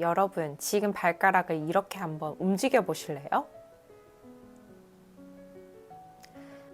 여러분, 지금 발가락을 이렇게 한번 움직여 보실래요?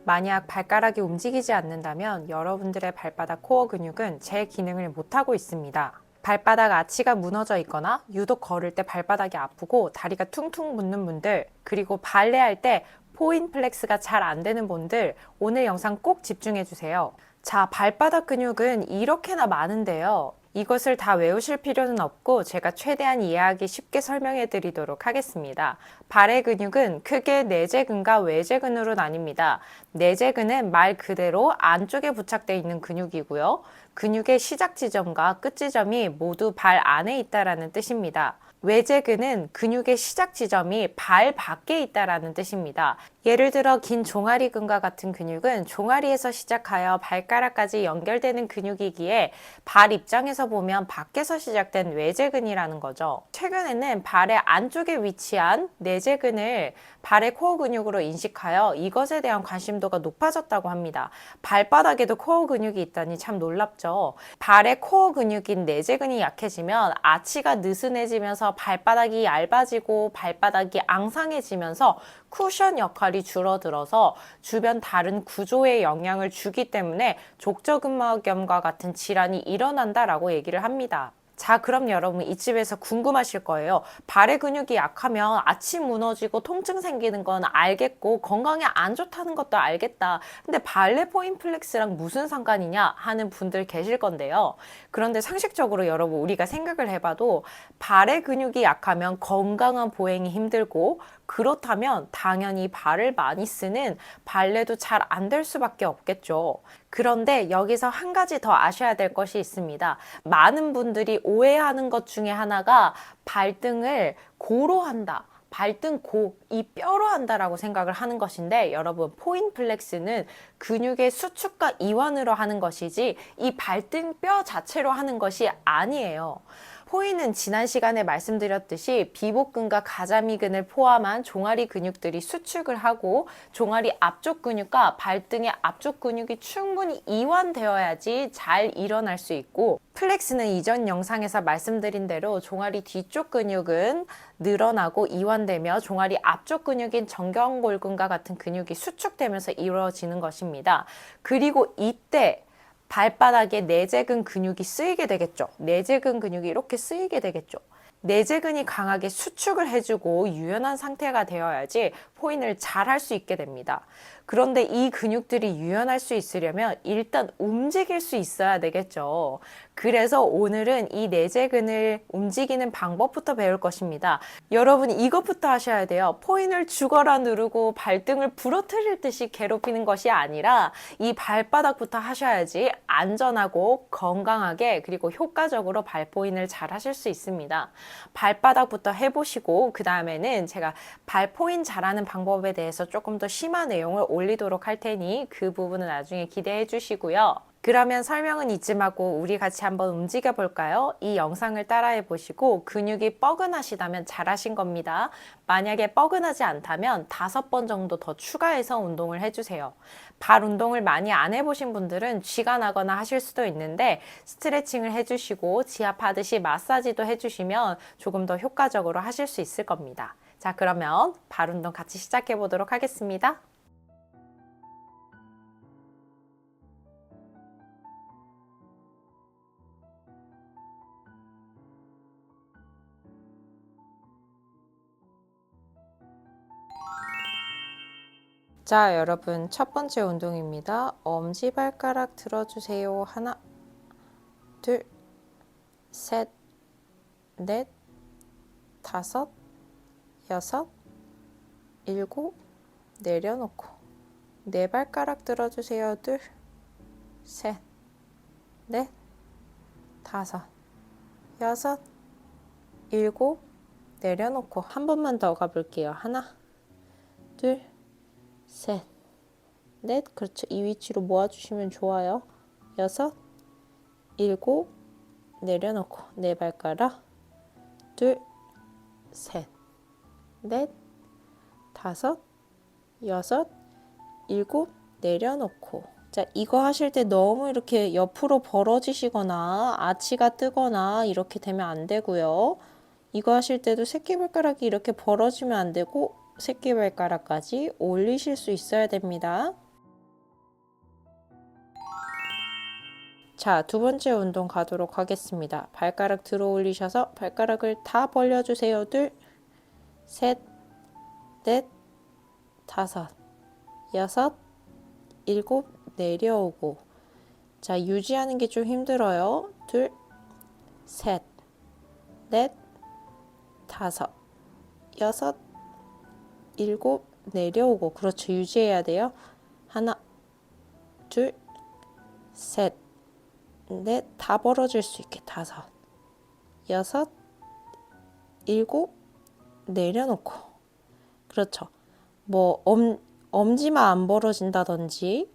만약 발가락이 움직이지 않는다면 여러분들의 발바닥 코어 근육은 제 기능을 못하고 있습니다. 발바닥 아치가 무너져 있거나 유독 걸을 때 발바닥이 아프고 다리가 퉁퉁 붓는 분들, 그리고 발레할 때 포인 플렉스가 잘 안 되는 분들, 오늘 영상 꼭 집중해 주세요. 자, 발바닥 근육은 이렇게나 많은데요. 이것을 다 외우실 필요는 없고 제가 최대한 이해하기 쉽게 설명해 드리도록 하겠습니다. 발의 근육은 크게 내재근과 외재근으로 나뉩니다. 내재근은 말 그대로 안쪽에 부착되어 있는 근육이고요. 근육의 시작 지점과 끝 지점이 모두 발 안에 있다라는 뜻입니다. 외재근은 근육의 시작 지점이 발 밖에 있다라는 뜻입니다. 예를 들어 긴 종아리근과 같은 근육은 종아리에서 시작하여 발가락까지 연결되는 근육이기에 발 입장에서 보면 밖에서 시작된 외재근이라는 거죠. 최근에는 발의 안쪽에 위치한 내재근을 발의 코어 근육으로 인식하여 이것에 대한 관심도가 높아졌다고 합니다. 발바닥에도 코어 근육이 있다니 참 놀랍죠. 발의 코어 근육인 내재근이 약해지면 아치가 느슨해지면서 발바닥이 얇아지고 발바닥이 앙상해지면서 쿠션 역할이 줄어들어서 주변 다른 구조에 영향을 주기 때문에 족저근막염과 같은 질환이 일어난다라고 얘기를 합니다. 자, 그럼 여러분 이 집에서 궁금하실 거예요. 발의 근육이 약하면 아침 무너지고 통증 생기는 건 알겠고 건강에 안 좋다는 것도 알겠다. 근데 발레 포 인플렉스랑 무슨 상관이냐 하는 분들 계실 건데요. 그런데 상식적으로 여러분 우리가 생각을 해봐도 발의 근육이 약하면 건강한 보행이 힘들고 그렇다면 당연히 발을 많이 쓰는 발레도 잘 안 될 수밖에 없겠죠. 그런데 여기서 한 가지 더 아셔야 될 것이 있습니다. 많은 분들이 오해하는 것 중에 하나가 발등을 고로 한다. 발등 고, 이 뼈로 한다라고 생각을 하는 것인데 여러분 포인 플렉스는 근육의 수축과 이완으로 하는 것이지 이 발등 뼈 자체로 하는 것이 아니에요. 포인은 지난 시간에 말씀드렸듯이 비복근과 가자미근을 포함한 종아리 근육들이 수축을 하고 종아리 앞쪽 근육과 발등의 앞쪽 근육이 충분히 이완되어야지 잘 일어날 수 있고 플렉스는 이전 영상에서 말씀드린 대로 종아리 뒤쪽 근육은 늘어나고 이완되며 종아리 앞쪽 근육인 정경골근과 같은 근육이 수축되면서 이루어지는 것입니다. 그리고 이때 발바닥에 내재근 근육이 쓰이게 되겠죠. 내재근 근육이 이렇게 쓰이게 되겠죠. 내재근이 강하게 수축을 해주고 유연한 상태가 되어야지 포인을 잘 할 수 있게 됩니다. 그런데 이 근육들이 유연할 수 있으려면 일단 움직일 수 있어야 되겠죠. 그래서 오늘은 이 내재근을 움직이는 방법부터 배울 것입니다. 여러분 이것부터 하셔야 돼요. 포인을 죽어라 누르고 발등을 부러뜨릴 듯이 괴롭히는 것이 아니라 이 발바닥부터 하셔야지 안전하고 건강하게 그리고 효과적으로 발포인을 잘 하실 수 있습니다. 발바닥부터 해보시고 그 다음에는 제가 발포인 잘하는 방법에 대해서 조금 더 심한 내용을 올리도록 할 테니 그 부분은 나중에 기대해 주시고요. 그러면 설명은 이쯤 하고 우리 같이 한번 움직여 볼까요? 이 영상을 따라해 보시고 근육이 뻐근하시다면 잘하신 겁니다. 만약에 뻐근하지 않다면 다섯 번 정도 더 추가해서 운동을 해주세요. 발 운동을 많이 안 해보신 분들은 쥐가 나거나 하실 수도 있는데 스트레칭을 해주시고 지압하듯이 마사지도 해주시면 조금 더 효과적으로 하실 수 있을 겁니다. 자, 그러면 발 운동 같이 시작해 보도록 하겠습니다. 자, 여러분, 첫 번째 운동입니다. 엄지발가락 들어주세요. 하나, 둘, 셋, 넷, 다섯, 여섯, 일곱, 내려놓고. 네 발가락 들어주세요. 둘, 셋, 넷, 다섯, 여섯, 일곱, 내려놓고. 한 번만 더 가볼게요. 하나, 둘, 셋, 넷, 그렇죠. 이 위치로 모아주시면 좋아요. 여섯, 일곱, 내려놓고 네 발가락, 둘, 셋, 넷, 다섯, 여섯, 일곱, 내려놓고. 자, 이거 하실 때 너무 이렇게 옆으로 벌어지시거나 아치가 뜨거나 이렇게 되면 안 되고요. 이거 하실 때도 새끼발가락이 이렇게 벌어지면 안 되고 새끼발가락까지 올리실 수 있어야 됩니다. 자, 두 번째 운동 가도록 하겠습니다. 발가락 들어 올리셔서 발가락을 다 벌려주세요. 둘, 셋, 넷, 다섯, 여섯, 일곱, 내려오고. 자, 유지하는 게 좀 힘들어요. 둘, 셋, 넷, 다섯, 여섯, 일곱, 내려오고. 그렇죠. 유지해야 돼요. 하나, 둘, 셋, 넷, 다 벌어질 수 있게. 다섯, 여섯, 일곱, 내려놓고. 그렇죠. 뭐, 엄, 엄지만 안 벌어진다든지,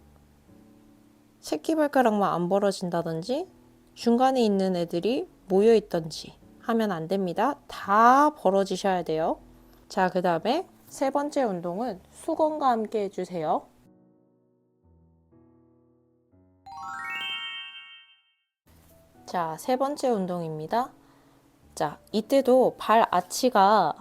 새끼발가락만 안 벌어진다든지, 중간에 있는 애들이 모여 있던지 하면 안 됩니다. 다 벌어지셔야 돼요. 자, 그 다음에 세 번째 운동은 수건과 함께 해주세요. 자, 세 번째 운동입니다. 자, 이때도 발 아치가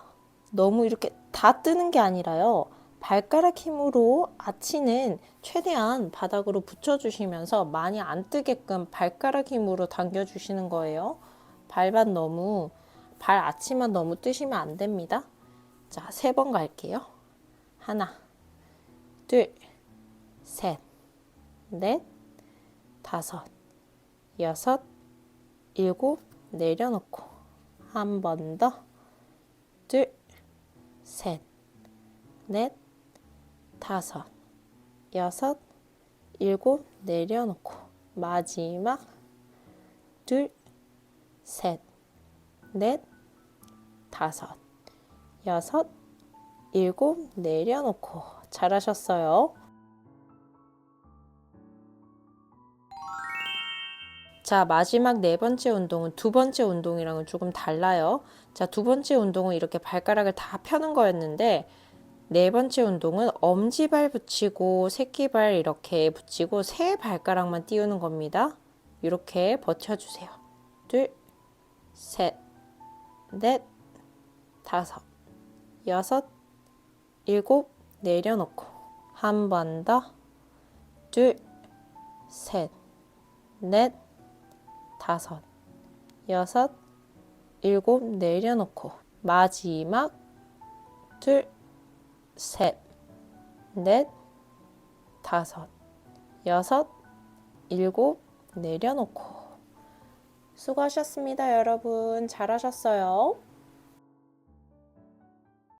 너무 이렇게 다 뜨는 게 아니라요. 발가락 힘으로 아치는 최대한 바닥으로 붙여주시면서 많이 안 뜨게끔 발가락 힘으로 당겨주시는 거예요. 발만 너무, 발 아치만 너무 뜨시면 안 됩니다. 자, 세 번 갈게요. 하나, 둘, 셋, 넷, 다섯, 여섯, 일곱, 내려놓고. 한 번 더. 둘, 셋, 넷, 다섯, 여섯, 일곱, 내려놓고. 마지막. 둘, 셋, 넷, 다섯, 여섯, 일곱, 내려놓고. 잘하셨어요. 자, 마지막 네 번째 운동은 두 번째 운동이랑은 조금 달라요. 자, 두 번째 운동은 이렇게 발가락을 다 펴는 거였는데, 네 번째 운동은 엄지발 붙이고 새끼발 이렇게 붙이고 세 발가락만 띄우는 겁니다. 이렇게 버텨주세요. 둘, 셋, 넷, 다섯, 여섯, 일곱, 내려놓고. 한 번 더. 둘, 셋, 넷, 다섯, 여섯, 일곱 내려놓고 마지막 둘, 셋, 넷, 다섯, 여섯, 일곱 내려놓고 수고하셨습니다, 여러분. 잘하셨어요.